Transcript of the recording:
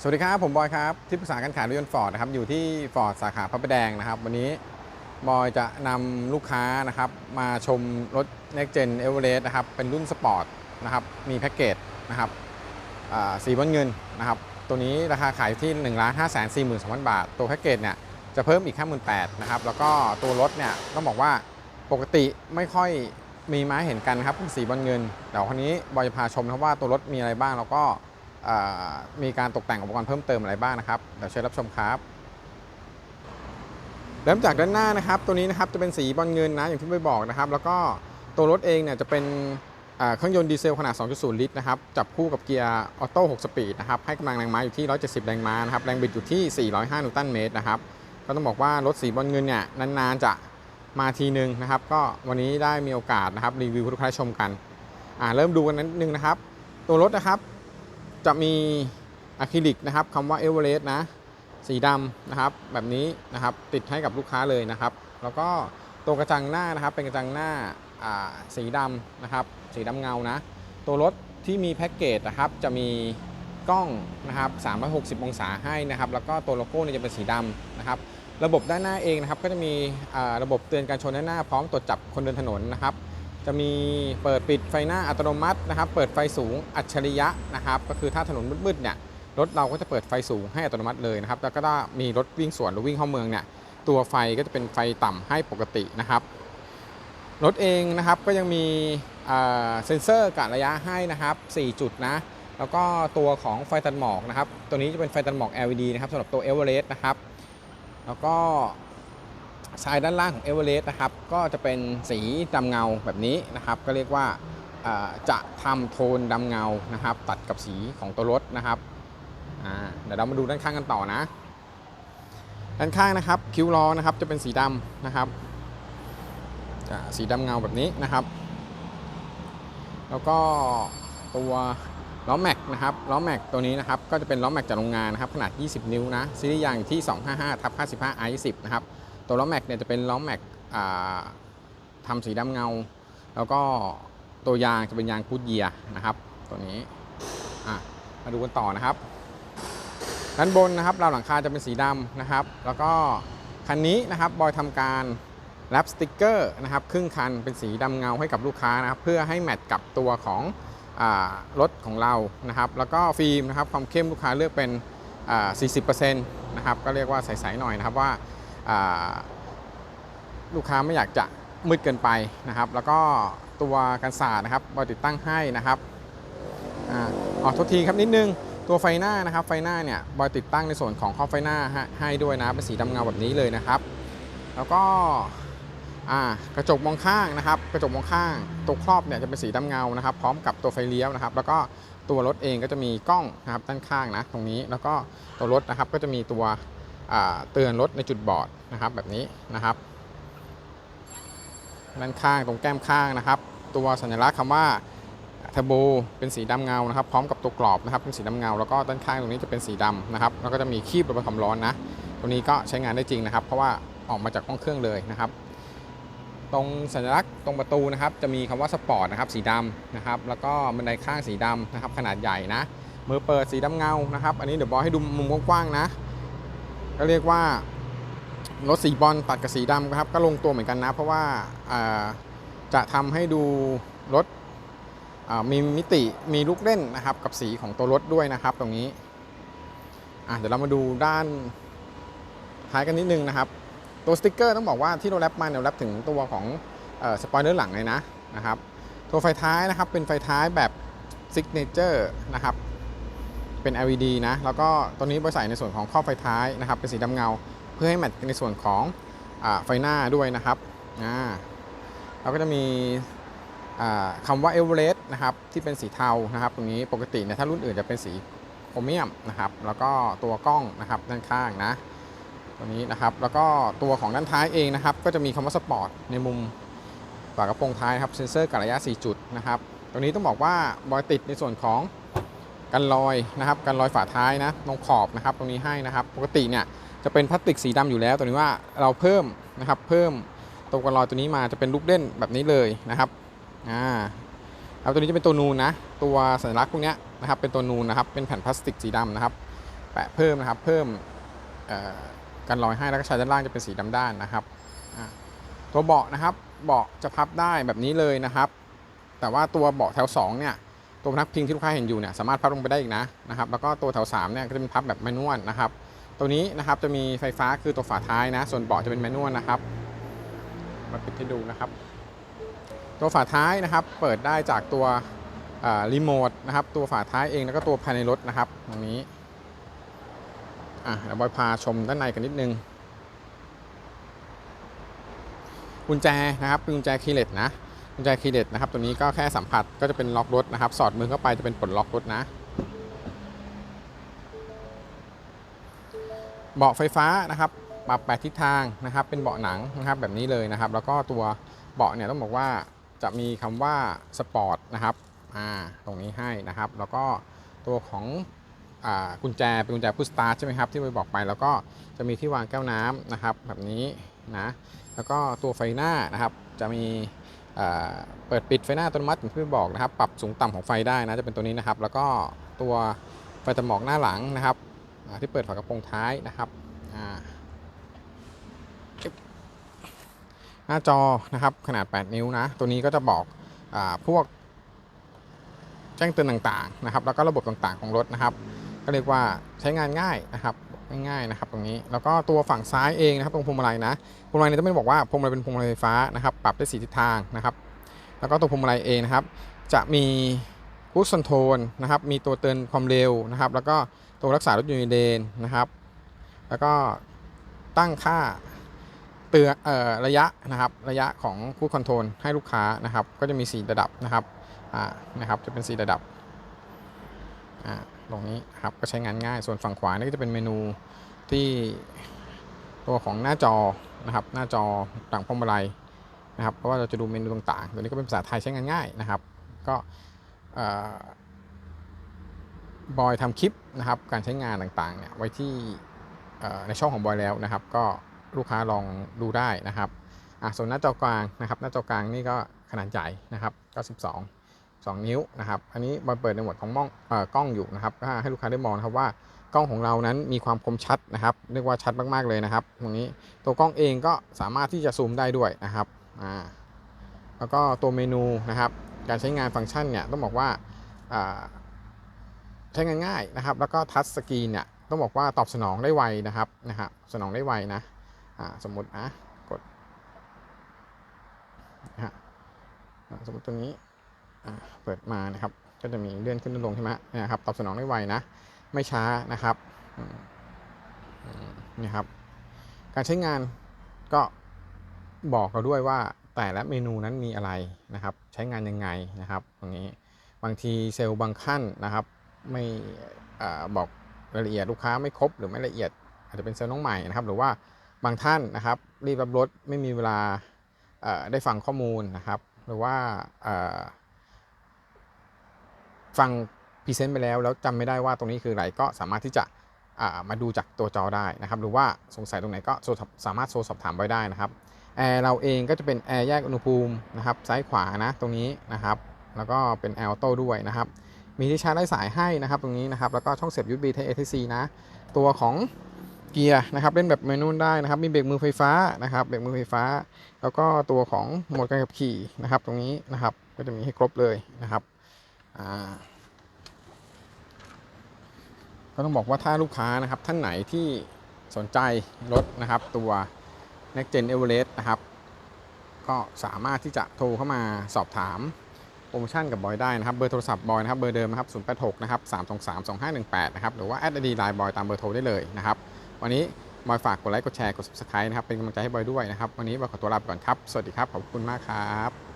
สวัสดีครับ ผมบอยครับ ที่ปรึกษาการขายรถยนต์ฟอร์ดนะครับอยู่ที่ฟอร์ดสาขาพระประแดงนะครับ วันนี้บอยจะนำลูกค้านะครับมาชมรถ Next Gen e v e r e s t นะครับเป็นรุ่นสปอร์ตนะครับมีแพ็กเกจนะครับสีบอลเงินนะครับตัวนี้ราคาขายที่1นึ่งล้านห้าแสนสี่หมื่นสองพันบาท ตัวแพ็กเกจเนี่ยจะเพิ่มอีก 5 8 0 0 0นะครับแล้วก็ตัวรถเนี่ยต้องบอกว่าปกติไม่ค่อยมีมาเห็นกันครับสีบอลเงินเดี๋ยวคนนี้บอยจะพาชมนะครับว่าตัวรถมีอะไรบ้างแล้วก็ มีการตกแต่งอุปกรณ์เพิ่มเติมอะไรบ้างนะครับเดี๋ยวเชิญรับชมครับ เริ่มจากด้านหน้านะครับ ตัวนี้นะครับจะเป็นสีบอลเงินนะอย่างที่ไม่บอกนะครับ แล้วก็ตัวรถเองเนี่ยจะเป็นเครื่องยนต์ดีเซลขนาด 2.0 ลิตรนะครับ จับคู่กับเกียร์ออโต้ 6 สปีดนะครับ ให้กำลังแรงม้าอยู่ที่ 170 แรงม้านะครับ แรงบิดอยู่ที่ 405 นิวตันเมตรนะครับ ก็ต้องบอกว่ารถสีบอลเงินเนี่ยนานๆจะมาทีนึงนะครับ ก็วันนี้ได้มีโอกาสนะครับรีวิวให้ทุกท่านชมกันอ่าเริ่มดูกันนิดนึงนะครับ ตัวรถนะครับ จะมีอะคริลิกนะครับคำว่าเอเวอเรสต์นะสีดำนะครับแบบนี้นะครับติดให้กับลูกค้าเลยนะครับ แล้วก็ตัวกระจังหน้านะครับเป็นกระจังหน้าสีดำนะครับสีดำเงานะ ตัวรถที่มีแพ็กเกจนะครับจะมีกล้องนะครับ360 องศาให้นะครับ แล้วก็ตัวโลโก้เนี่ยจะเป็นสีดำนะครับ ระบบด้านหน้าเองนะครับก็จะมีอ่าระบบเตือนการชนด้านหน้าพร้อมตรวจจับคนเดินถนนนะครับ จะมีเปิดปิดไฟหน้าอัตโนมัตินะครับ เปิดไฟสูงอัจฉริยะนะครับ ก็คือถ้าถนนมืดๆเนี่ยรถเราก็จะเปิดไฟสูงให้อัตโนมัติเลยนะครับ แล้วก็ถ้ามีรถวิ่งสวนหรือวิ่งเข้าเมืองเนี่ยตัวไฟก็จะเป็นไฟต่ำให้ปกตินะครับ รถเองนะครับก็ยังมีเอ่อเซ็นเซอร์กะระยะให้นะครับ 4 จุดนะ แล้วก็ตัวของไฟตัดหมอกนะครับ ตัวนี้จะเป็นไฟตัดหมอก LED นะครับสำหรับตัว e v e r e s t นะครับ แล้วก็ ชายด้านล่างของ e v e r e s t นะครับก็จะเป็นสีดำเงาแบบนี้นะครับ ก็เรียกว่าจะทำโทนดำเงานะครับ ตัดกับสีของตัวรถนะครับเดี๋ยวเรามาดูด้านข้างกันต่อนะด้านข้างนะครับคิ้วล้อนะครับจะเป็นสีดำนะครับสีดำเงาแบบนี้นะครับ แล้วก็ตัวล้อแม็กนะครับล้อแม็กตัวนี้นะครับก็จะเป็นล้อแม็กจากโรงงานนะครับขนาด 20 นิ้วนะซีรีส์ยางที่ 255ทับ55 i 10นะครับ ตัวล้อแม็กเนี่ยจะเป็นล้อแม็กทำสีดำเงา แล้วก็ตัวยางจะเป็นยางกูดเยียร์นะครับ ตัวนี้มาดูกันต่อนะครับด้านบนนะครับราวหลังคาจะเป็นสีดำนะครับ แล้วก็คันนี้นะครับบอยทำการแรปสติกเกอร์นะครับครึ่งคันเป็นสีดำเงาให้กับลูกค้านะครับ เพื่อให้แมทกับตัวของอรถของเรานะครับ แล้วก็ฟิล์มนะครับความเข้มลูกค้าเลือกเป็นอ่า40%นะครับ ก็เรียกว่าใสๆหน่อยนะครับว่า ลูกค้าไม่อยากจะมืดเกินไปนะครับ แล้วก็ตัวกันสาดนะครับบอยติดตั้งให้นะครับอ่าอ๋อทษทีครับนิดนึงตัวไฟหน้านะครับ ไฟหน้าเนี่ยบอยติดตั้งในส่วนของครอไฟหน้าให้ด้วยนะเป็นสีดำเงาแบบนี้เลยนะครับ แล้วก็กระจกมองข้างนะครับ กระจกมองข้าง ตัวครอบเนี่ยจะเป็นสีดำเงานะครับ พร้อมกับตัวไฟเลี้ยวนะครับ แล้วก็ตัวรถเองก็จะมีกล้องนะครับด้านข้างนะตรงนี้แล้วก็ตัวรถนะครับก็จะมีตัว เตือนรถในจุดบอดนะครับแบบนี้นะครับด้านข้างตรงแก้มข้างนะครับ ตัวสัญลักษณ์คำว่าเทอร์โบเป็นสีดำเงานะครับ พร้อมกับตัวกรอบนะครับเป็นสีดำเงา แล้วก็ด้านข้างตรงนี้จะเป็นสีดำนะครับแล้วก็จะมีคีบระบายความร้อนนะตัวนี้ก็ใช้งานได้จริงนะครับ เพราะว่าออกมาจากห้องเครื่องเลยนะครับ ตรงสัญลักษณ์ตรงประตูนะครับ จะมีคำว่าสปอร์ตนะครับสีดำนะครับ แล้วก็บันไดข้างสีดำนะครับ ขนาดใหญ่นะมือเปิดสีดำเงานะครับ อันนี้เดี๋ยวบอยให้ดูมุมกว้างๆนะ ก็เรียกว่ารถสีบอลตัดกับสีดำครับก็ลงตัวเหมือนกันนะ เพราะว่าจะทำให้ดูรถมีมิติมีลูกเล่นนะครับกับสีของตัวรถด้วยนะครับตรงนี้เดี๋ยวเรามาดูด้านท้ายกันนิดนึงนะครับ ตัวสติกเกอร์ต้องบอกว่าที่เราแรปมาเนี่ยเราแรปถึงตัวของสปอยเลอร์หลังเลยนะนะครับ ตัวไฟท้ายนะครับเป็นไฟท้ายแบบซิกเนเจอร์นะครับ เป็น LED นะ แล้วก็ตัวนี้บริใส่ในส่วนของครอบไฟท้ายนะครับ เป็นสีดำเงา เพื่อให้แมทในส่วนของอไฟหน้าด้วยนะครับอ่าเราก็จะมีคำว่าเอเวอเรสต์นะครับ ที่เป็นสีเทานะครับ ตรงนี้ปกติเนี่ยถ้ารุ่นอื่นจะเป็นสีโครเมียมนะครับ แล้วก็ตัวกล้องนะครับด้านข้างนะตัวนี้นะครับ แล้วก็ตัวของด้านท้ายเองนะครับ ก็จะมีคำว่าสปอร์ตในมุมฝากระโปรงท้ายครับ เซ็นเซอร์กะระยะ 4 จุดนะครับ ตรงนี้ต้องบอกว่าบอยติดในส่วนของ กันรอยนะครับกันรอยฝาท้ายนะตรงขอบนะครับตรงนี้ให้นะครับ ปกติเนี่ยจะเป็นพลาสติกสีดำอยู่แล้ว ตัวนี้ว่าเราเพิ่มนะครับเพิ่มตัวกันรอยตัวนี้มาจะเป็นลูกเล่นแบบนี้เลยนะครับอ่าครับตัวนี้จะเป็นตัวนูนนะตัวสัญลักษณ์พวกนี้นะครับเป็นตัวนูนนะครับเป็นแผ่นพลาสติกสีดำนะครับ แปะเพิ่มนะครับเพิ่มเอ่อกันรอยให้แล้วก็ชายด้านล่างจะเป็นสีดำด้านนะครับอะตัวเบาะนะครับเบาะจะพับได้แบบนี้เลยนะครับ แต่ว่าตัวเบาะแถว2เนี่ย ตัวพนักพิงที่ลูกค้าเห็นอยู่เนี่ยสามารถพับลงไปได้อีกนะนะครับแล้วก็ตัวแถว3เนี่ยก็จะเป็นพับแบบแมนนวลนะครับตัวนี้นะครับจะมีไฟฟ้าคือตัวฝาท้ายนะ ส่วนเบาะจะเป็นแมนนวลนะครับมาปิดให้ดูนะครับ ตัวฝาท้ายนะครับเปิดได้จากตัวรีโมทนะครับตัวฝาท้ายเองแล้วก็ตัวภายในรถนะครับตรงนี้อะเดี๋ยวบอยพาชมด้านในกันนิดนึงกุญแจนะครับเป็นกุญแจคีย์เลสนะ กุญแจคีย์เลสนะครับตัวนี้ก็แค่สัมผัสก็จะเป็นล็อกรถนะครับ สอดมือเข้าไปจะเป็นปลดล็อกรถนะเบาะไฟฟ้านะครับปรับแปดทิศทางนะครับ เป็นเบาะหนังนะครับแบบนี้เลยนะครับ แล้วก็ตัวเบาะเนี่ยต้องบอกว่าจะมีคำว่าสปอร์ตนะครับอ่าตรงนี้ให้นะครับ แล้วก็ตัวของอ่ากุญแจเป็นกุญแจพุชสตาร์ใช่ไหมครับที่ไปบอกไปแล้วก็จะมีที่วางแก้วน้ำนะครับ แบบนี้นะแล้วก็ตัวไฟหน้านะครับจะมี เปิดปิดไฟหน้าอัตโนมัติอย่างที่บอกนะครับ ปรับสูงต่ำของไฟได้นะจะเป็นตัวนี้นะครับ แล้วก็ตัวไฟตัดหมอกหน้าหลังนะครับที่เปิดฝากระโปรงท้ายนะครับหน้าจอนะครับขนาด 8 นิ้วนะ ตัวนี้ก็จะบอกอพวกแจ้งเตือนต่างๆนะครับ แล้วก็ระบบต่างๆของรถนะครับ ก็เรียกว่าใช้งานง่ายนะครับ ง่ายๆนะครับตรงนี้แล้วก็ตัวฝั่งซ้ายเองนะครับตรงพวงมาลัยนะพวงมาลัยเนี่ยต้องไม่บอกว่าพวงมาลัยเป็นพวงมาลัยไฟฟ้านะครับปรับได้สีทิศทางนะครับ แล้วก็ตัวพวงมาลัยเองนะครับ จะมีคูสคอนโทรลนะครับมีตัวเตือนความเร็วนะครับ แล้วก็ตัวรักษารถอยู่ในเลนนะครับ แล้วก็ตั้งค่าเตือนระยะนะครับระยะของคู่คอนโทรลให้ลูกค้านะครับ ก็จะมี 4 ระดับนะครับอ่านะครับจะเป็น 4 ระดับอ่า ตรงนี้ครับก็ใช้งานง่ายส่วนฝั่งขวานี่ก็จะเป็นเมนูที่ตัวของหน้าจอนะครับ หน้าจอต่างพวงมาลัยนะครับ เพราะว่าเราจะดูเมนูต่างๆ ตัวนี้ก็เป็นภาษาไทยใช้งานง่ายนะครับ ก็บอยทำคลิปนะครับ การใช้งานต่างๆเนี่ยไว้ที่ในช่องของบอยแล้วนะครับ ก็ลูกค้าลองดูได้นะครับอะส่วนหน้าจอกลางนะครับ หน้าจอกลางนี่ก็ขนาดใหญ่นะครับ 92 2 นิ้วนะครับอันนี้บอยเปิดในโหมดของมองอกล้องอยู่นะครับก็ให้ลูกค้าได้มองนะครับว่ากล้องของเรานั้นมีความคมชัดนะครับเรียกว่าชัดมากๆเลยนะครับตรงนี้ตัวกล้องเองก็สามารถที่จะซูมได้ด้วยนะครับอ่าแล้วก็ตัวเมนูนะครับ การใช้งานฟังก์ชันเนี่ยต้องบอกว่าใช้งานง่ายนะครับ แล้วก็ทัชสกรีนเนี่ยต้องบอกว่าตอบสนองได้ไวนะครับนะครับสนองได้ไวนะอ่าสมมตินะกดนะฮะสมมติตัวนี้ เปิดมานะครับ ก็จะมีเลื่อนขึ้นลงใช่ไหมนะครับ ตอบสนองได้ไวนะ ไม่ช้านะครับนี่ครับ การใช้งานก็บอกเราด้วยว่าแต่ละเมนูนั้นมีอะไรนะครับ ใช้งานยังไงนะครับ ตรงนี้บางทีเซลล์บางขั้นนะครับ ไม่อบอกรายละเอียดลูกค้าไม่ครบหรือไม่ละเอียด อาจจะเป็นเซลล์น้องใหม่นะครับ หรือว่าบางท่านนะครับ รีบรับรถไม่มีเวลาได้ฟังข้อมูลนะครับ หรือว่า ฟังพรีเซนต์ไปแล้ว แล้วจำไม่ได้ว่าตรงนี้คืออะไรก็สามารถที่จะามาดูจากตัวจอได้นะครับหรือว่าสงสัยตรงไหนก็สามารถโทรสอบถามไว้ได้นะครับแอร์เราเองก็จะเป็นแอร์แยกอุณหภูมินะครับซ้ายขวานะตรงนี้นะครับแล้วก็เป็นแอร์ออโต้ด้วยนะครับมีที่ชาร์จไร้สายให้นะครับตรงนี้นะครับแล้วก็ช่องเสียบ USB Type A Type C นะตัวของเกียร์นะครับเล่นแบบเมนูได้นะครับมีเบรกมือไฟฟ้านะครับเบรกมือไฟฟ้า แล้วก็ตัวของโหมดการขับขี่นะครับตรงนี้นะครับก็จะมีให้ครบเลยนะครับ อ่าก็ต้องบอกว่าถ้าลูกค้านะครับท่านไหนที่สนใจรถนะครับตัว Next Gen Everest นะครับ ก็สามารถที่จะโทรเข้ามาสอบถามโปรโมชั่นกับบอยได้นะครับ เบอร์โทรศัพท์บอยนะครับเบอร์เดิมนะครับ 086 นะครับ 323 2518 นะครับ หรือว่าแอดดีไลน์บอยตามเบอร์โทรได้เลยนะครับ วันนี้บอยฝากกดไลค์กดแชร์กด subscribe นะครับ เป็นกำลังใจให้บอยด้วยนะครับ วันนี้บอยขอตัวลาไปก่อนครับ สวัสดีครับ ขอบคุณมากครับ